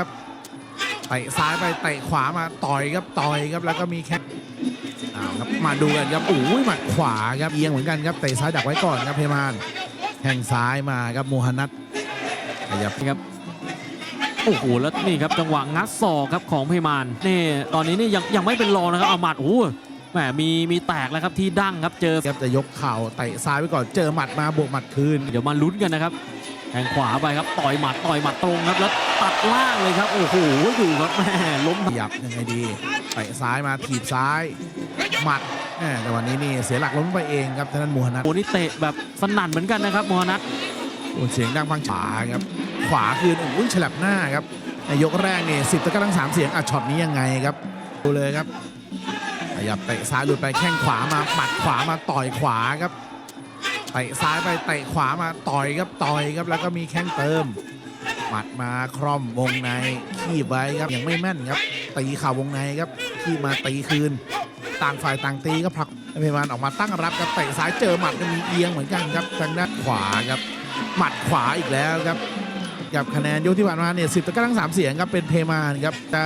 ครับเตะซ้ายไปเตะขวามาต่อยครับต่อยครับแล้วก็มีแค่อ้าวครับมาดูกันครับโอ้ยหมัดขวาครับเอียงเหมือนกันครับเตะซ้ายดักไว้ก่อนครับเพมานแข้งซ้ายมาครับโมฮันนัทขยับครับโอ้โหแล้วนี่ครับจังหวะงัดศอกครับของเพมานนี่ตอนนี้นี่ยังยังไม่เป็นรองนะครับเอาหมัดโอ้โหแหมมีมีแตกแล้วครับที่ดั้งครับเจอครับจะยกเข่าเตะซ้ายไว้ก่อนเจอหมัดมาบวกหมัดคืน เดี๋ยวมาลุ้นกันนะครับ แทงขวาไปครับต่อยหมัดต่อยหมัดตรงครับแล้วตัดล่างเลยครับโอ้โหดูครับแม่ล้มขยับยังไงดีเตะซ้ายมาถีบซ้ายหมัดแหม่แต่วันนี้นี่เสียหลักล้มไปเองครับท่านโมฮันนัทโอ้นี่เตะแบบสนั่นเหมือนกันนะครับโมฮนัทโอ้เสียงดังฟังขวาครับขวาคืนอุ้ยฉลับหน้าครับในยกแรกนี่สิบตะกร้าทั้งสามเสียงอะช็อตนี้ยังไงครับดูเลยครับขยับเตะซ้ายหลุดไปแข้งขวามาหมัดขวามาต่อยขวาครับ เตะซ้ายไปเตะขวามาต่อยครับต่อยครับแล้วก็มีแข้งเติมหมัดมาคร่อมวงในคีบไว้ครับยังไม่แม่นครับตีเข่าวงในครับคีบมาตีคืน ต่างฝ่ายต่างตีก็ผลักเพมานออกมาตั้งรับครับเตะซ้ายเจอหมัดก็มีเอียงเหมือนกันครับทางด้านขวาครับหมัดขวาอีกแล้วครับกับคะแนนยกที่ผ่านมาเนี่ยสิบตะกร้าทั้งสามเสียงครับเป็นเพมานครับจะ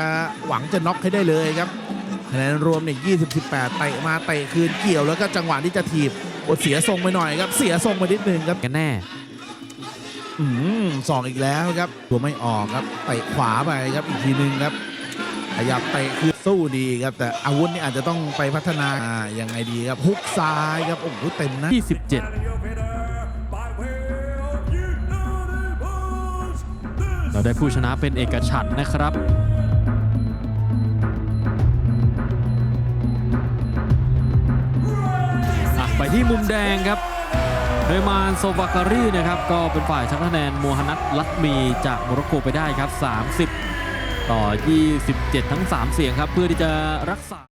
หวังจะน็อกให้ได้เลยครับ คะแนนรวมเนี่ยยี่สิบสิบแปดเตะมาเตะคืนเกี่ยวแล้วก็จังหวะที่จะถีบโอดเสียทรงไปหน่อยครับ เสียทรงไปนิดนึงครับกันแน่อืมสองอีกแล้วครับ ตัวไม่ออกครับเตะขวาไปครับอีกทีนึงครับขยับเตะคือสู้ดีครับ แต่อาวุธนี่อาจจะต้องไปพัฒนาอ่ายังไงดีครับฮุกซ้ายครับโอ้โหเต็มนะที่17เราได้ผู้ชนะเป็นเอกฉันท์นะครับ ที่มุมแดงครับเรมานโซบาการีนะครับก็เป็นฝ่ายชนะคะแนนโมฮันัดลัตมีจากโมร็อกโกไปได้ครับ 30 ต่อ 27 ทั้ง 3 เสียงครับ เพื่อที่จะรักษา